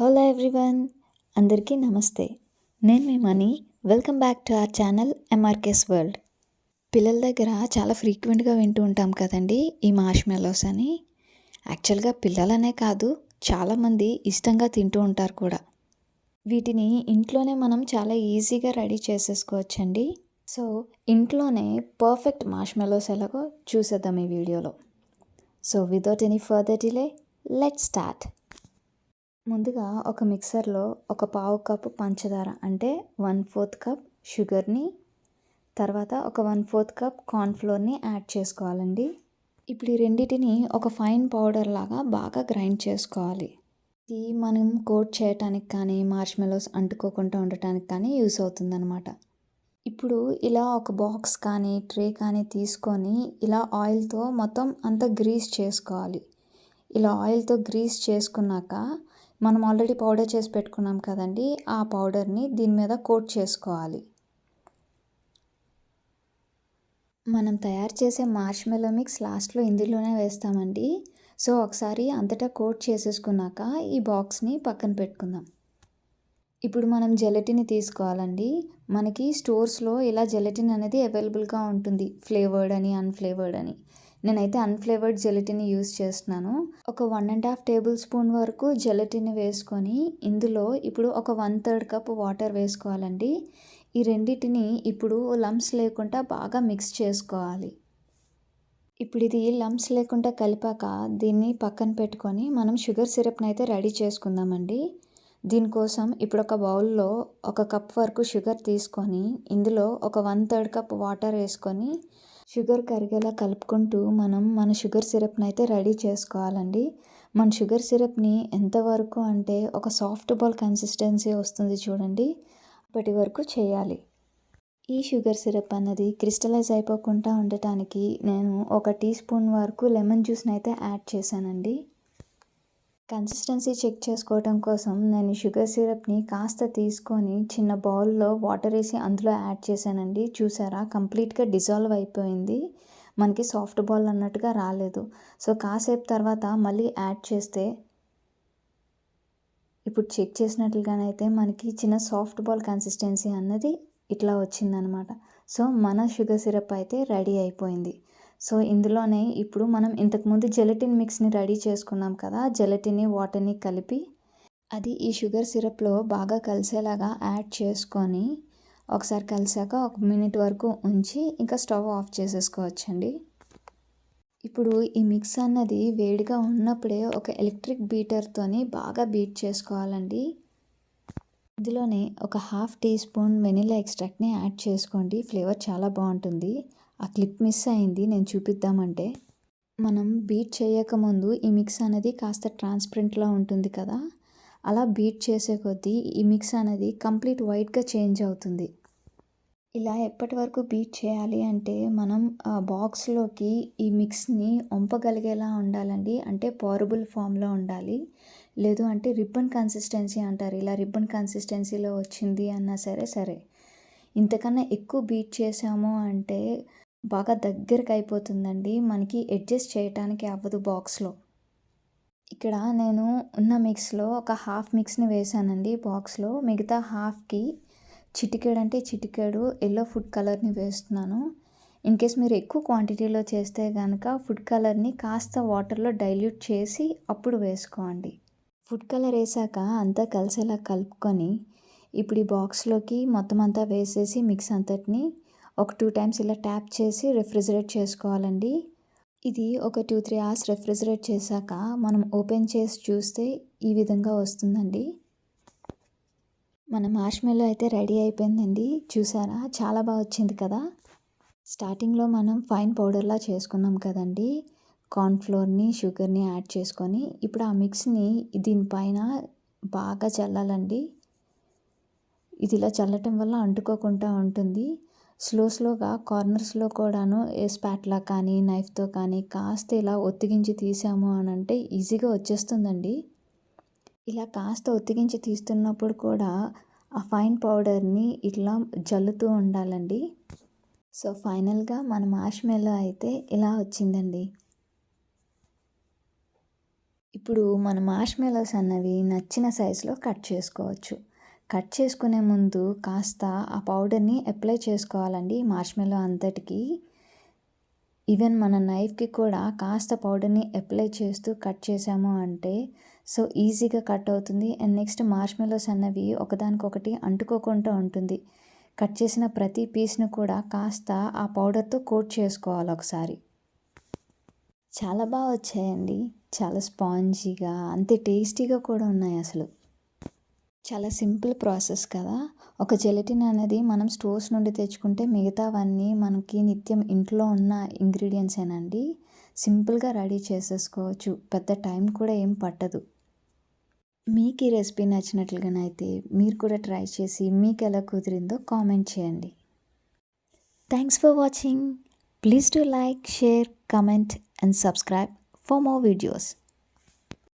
Hello everyone అందరికీ నమస్తే. నేను మీ Mani. Welcome back to our channel MRK's world పిల్లల దగ్గర చాలా ఫ్రీక్వెంట్గా వింటూ ఉంటాం కదండి ఈ మార్ష్ మెలోస్ అని యాక్చువల్గా పిల్లలనే కాదు చాలామంది ఇష్టంగా తింటూ ఉంటారు కూడా. వీటిని ఇంట్లోనే మనం చాలా ఈజీగా రెడీ చేసేసుకోవచ్చండి. సో ఇంట్లోనే పర్ఫెక్ట్ మార్ష్ మెలోస్ ఎలాగో చూసేద్దాం ఈ వీడియోలో. So without any further delay let start ముందుగా ఒక మిక్సర్లో ఒక పావు కప్ పంచదార అంటే వన్ ఫోర్త్ కప్ షుగర్ని తర్వాత ఒక వన్ ఫోర్త్ కప్ కార్న్ఫ్లోర్ని యాడ్ చేసుకోవాలండి. ఇప్పుడు ఈ రెండింటిని ఒక ఫైన్ పౌడర్ లాగా బాగా గ్రైండ్ చేసుకోవాలి. ఇది మనం కోట్ చేయటానికి కానీ మార్ష్మెలోస్ అంటుకోకుండా ఉండటానికి కానీ యూస్ అవుతుందన్నమాట. ఇప్పుడు ఇలా ఒక బాక్స్ కానీ ట్రే కానీ తీసుకొని ఇలా ఆయిల్తో మొత్తం అంతా గ్రీస్ చేసుకోవాలి. ఇలా ఆయిల్తో గ్రీస్ చేసుకున్నాక మనం ఆల్రెడీ పౌడర్ చేసి పెట్టుకున్నాం కదండి ఆ పౌడర్ని దీని మీద కోట్ చేసుకోవాలి. మనం తయారు చేసే మార్ష్మెలో మిక్స్ లాస్ట్లో ఇందులోనే వేస్తామండి. సో ఒకసారి అంతటా కోట్ చేసేసుకున్నాక ఈ బాక్స్ని పక్కన పెట్టుకుందాం. ఇప్పుడు మనం జెలటిని తీసుకోవాలండి. మనకి స్టోర్స్లో ఇలా జెలటిన్ అనేది అవైలబుల్గా ఉంటుంది ఫ్లేవర్డ్ అని అన్ఫ్లేవర్డ్ అని. నేనైతే అన్ఫ్లేవర్డ్ జెలటిన్ యూస్ చేస్తున్నాను. ఒక one and half tablespoon వరకు జెలటిన్ వేసుకొని ఇందులో ఇప్పుడు ఒక వన్ థర్డ్ కప్ వాటర్ వేసుకోవాలండి. ఈ రెండింటిని ఇప్పుడు లంప్స్ లేకుండా బాగా మిక్స్ చేసుకోవాలి. ఇప్పుడు ఇది లంప్స్ లేకుండా కలిపాక దీన్ని పక్కన పెట్టుకొని మనం షుగర్ సిరప్ని అయితే రెడీ చేసుకుందామండి. దీనికోసం ఇప్పుడు ఒక బౌల్లో ఒక కప్ వరకు షుగర్ తీసుకొని ఇందులో ఒక వన్ థర్డ్ కప్ వాటర్ వేసుకొని షుగర్ కరిగేలా కలుపుకుంటూ మనం మన షుగర్ సిరప్ని అయితే రెడీ చేసుకోవాలండి. మన షుగర్ సిరప్ని ఎంతవరకు అంటే ఒక సాఫ్ట్ బాల్ కన్సిస్టెన్సీ వస్తుంది చూడండి. అప్పటి వరకు చేయాలి. ఈ షుగర్ సిరప్ అన్నది క్రిస్టలైజ్ అయిపోకుండా ఉండటానికి నేను ఒక టీ స్పూన్ వరకు లెమన్ జ్యూస్ని అయితే యాడ్ చేశానండి. కన్సిస్టెన్సీ చెక్ చేసుకోవటం కోసం నేను షుగర్ సిరప్ని కాస్త తీసుకొని చిన్న బౌల్లో వాటర్ వేసి అందులో యాడ్ చేశానండి. చూసారా? కంప్లీట్గా డిజాల్వ్ అయిపోయింది. మనకి సాఫ్ట్ బాల్ అన్నట్టుగా రాలేదు. సో కాసేపు తర్వాత మళ్ళీ యాడ్ చేస్తే ఇప్పుడు చెక్ చేసినట్లుగానైతే మనకి చిన్న సాఫ్ట్ బాల్ కన్సిస్టెన్సీ అన్నది ఇట్లా వచ్చిందనమాట. సో మన షుగర్ సిరప్ అయితే రెడీ అయిపోయింది. సో ఇందులోనే ఇప్పుడు మనం ఇంతకుముందు జెలటిన్ మిక్స్ని రెడీ చేసుకున్నాం కదా జెలటిన్ని వాటర్ని కలిపి అది ఈ షుగర్ సిరప్లో బాగా కలిసేలాగా యాడ్ చేసుకొని ఒకసారి కలిసాక ఒక మినిట్ వరకు ఉంచి ఇంకా స్టవ్ ఆఫ్ చేసేసుకోవచ్చండి. ఇప్పుడు ఈ మిక్స్ అన్నది వేడిగా ఉన్నప్పుడే ఒక ఎలక్ట్రిక్ బీటర్తోని బాగా బీట్ చేసుకోవాలండి. ఇందులోనే ఒక హాఫ్ టీ స్పూన్ వెనిలా ఎక్స్ట్రాక్ట్ని యాడ్ చేసుకోండి ఫ్లేవర్ చాలా బాగుంటుంది. ఆ క్లిప్ మిస్ అయింది. నేను చూపిద్దామంటే. మనం బీట్ చేయకముందు ఈ మిక్స్ అనేది కాస్త ట్రాన్స్పరెంట్లా ఉంటుంది కదా? అలా బీట్ చేసే కొద్దీ ఈ మిక్స్ అనేది కంప్లీట్ వైట్గా చేంజ్ అవుతుంది. ఇలా ఎప్పటి వరకు బీట్ చేయాలి అంటే మనం ఆ బాక్స్లోకి ఈ మిక్స్ని వంపగలిగేలా ఉండాలండి. అంటే పారబుల్ ఫామ్లో ఉండాలి. లేదు అంటే రిబ్బన్ కన్సిస్టెన్సీ అంటారు. ఇలా రిబ్బన్ కన్సిస్టెన్సీలో వచ్చింది అన్నా సరే సరే. ఇంతకన్నా ఎక్కువ బీట్ చేసాము అంటే బాగా దగ్గరకు అయిపోతుందండి మనకి అడ్జస్ట్ చేయటానికి అవ్వదు బాక్స్లో. ఇక్కడ నేను ఉన్న మిక్స్లో ఒక హాఫ్ మిక్స్ని వేసానండి బాక్స్లో. మిగతా హాఫ్కి చిటికెడు అంటే చిటికెడు ఎల్లో ఫుడ్ కలర్ని వేస్తున్నాను. ఇన్ కేస్ మీరు ఎక్కువ క్వాంటిటీలో చేస్తే కనుక ఫుడ్ కలర్ని కాస్త వాటర్లో డైల్యూట్ చేసి అప్పుడు వేసుకోండి. ఫుడ్ కలర్ వేసాక అంతా కలిసేలా కలుపుకొని ఇప్పుడు ఈ బాక్స్లోకి మొత్తం అంతా వేసేసి మిక్స్ అంతటిని ఒక టూ టైమ్స్ ఇలా ట్యాప్ చేసి రెఫ్రిజిరేట్ చేసుకోవాలండి. ఇది ఒక టూ త్రీ అవర్స్ రెఫ్రిజిరేట్ చేశాక మనం ఓపెన్ చేసి చూస్తే ఈ విధంగా వస్తుందండి. మన మార్ష్మెలో అయితే రెడీ అయిపోయిందండి. చూసారా? చాలా బాగా వచ్చింది కదా? స్టార్టింగ్లో మనం ఫైన్ పౌడర్లా చేసుకున్నాం కదండి. కార్న్ఫ్లోర్ని షుగర్ని యాడ్ చేసుకొని ఇప్పుడు ఆ మిక్స్ని దీనిపైన బాగా చల్లాలండి. ఇది ఇలా చల్లటం వల్ల అంటుకోకుండా ఉంటుంది. స్లో స్లోగా కార్నర్స్లో కూడాను స్పాట్లా కానీ నైఫ్తో కానీ కాస్త ఇలా ఒత్తిగించి తీసాము అని అంటే ఈజీగా వచ్చేస్తుందండి. ఇలా కాస్త ఒత్తిగించి తీస్తున్నప్పుడు కూడా ఆ ఫైన్ పౌడర్ని ఇట్లా జల్లుతూ ఉండాలండి. సో ఫైనల్గా మన మ్యాష్ మెల్లో అయితే ఇలా వచ్చిందండి. ఇప్పుడు మన మార్ష్మెలోస్ అన్నవి నచ్చిన సైజులో కట్ చేసుకోవచ్చు. కట్ చేసుకునే ముందు కాస్త ఆ పౌడర్ని అప్లై చేసుకోవాలండి మార్ష్మెలో అంతటికి. ఈవెన్ మన నైఫ్కి కూడా కాస్త పౌడర్ని అప్లై చేస్తూ కట్ చేసాము అంటే సో ఈజీగా కట్ అవుతుంది. అండ్ నెక్స్ట్ మార్ష్మెలోస్ అన్నవి ఒకదానికొకటి అంటుకోకుండా ఉంటుంది. కట్ చేసిన ప్రతి పీస్ను కూడా కాస్త ఆ పౌడర్తో కోట్ చేసుకోవాలి ఒకసారి. చాలా బాగా వచ్చాయండి. చాలా స్పాంజీగా అంతే టేస్టీగా కూడా ఉన్నాయి అసలు. చాలా సింపుల్ ప్రాసెస్ కదా. ఒక జెలటిన్ అనేది మనం స్టోర్స్ నుండి తెచ్చుకుంటే మిగతావన్నీ మనకి నిత్యం ఇంట్లో ఉన్న ఇంగ్రీడియంట్సేనండి సింపుల్గా రెడీ చేసేసుకోవచ్చు. పెద్ద టైం కూడా ఏం పట్టదు. మీకు ఈ రెసిపీ నచ్చినట్లుగానైతే మీరు కూడా ట్రై చేసి మీకు ఎలా కుదిరిందో కామెంట్ చేయండి. Thanks for watching. Please to like share comment and subscribe for more videos.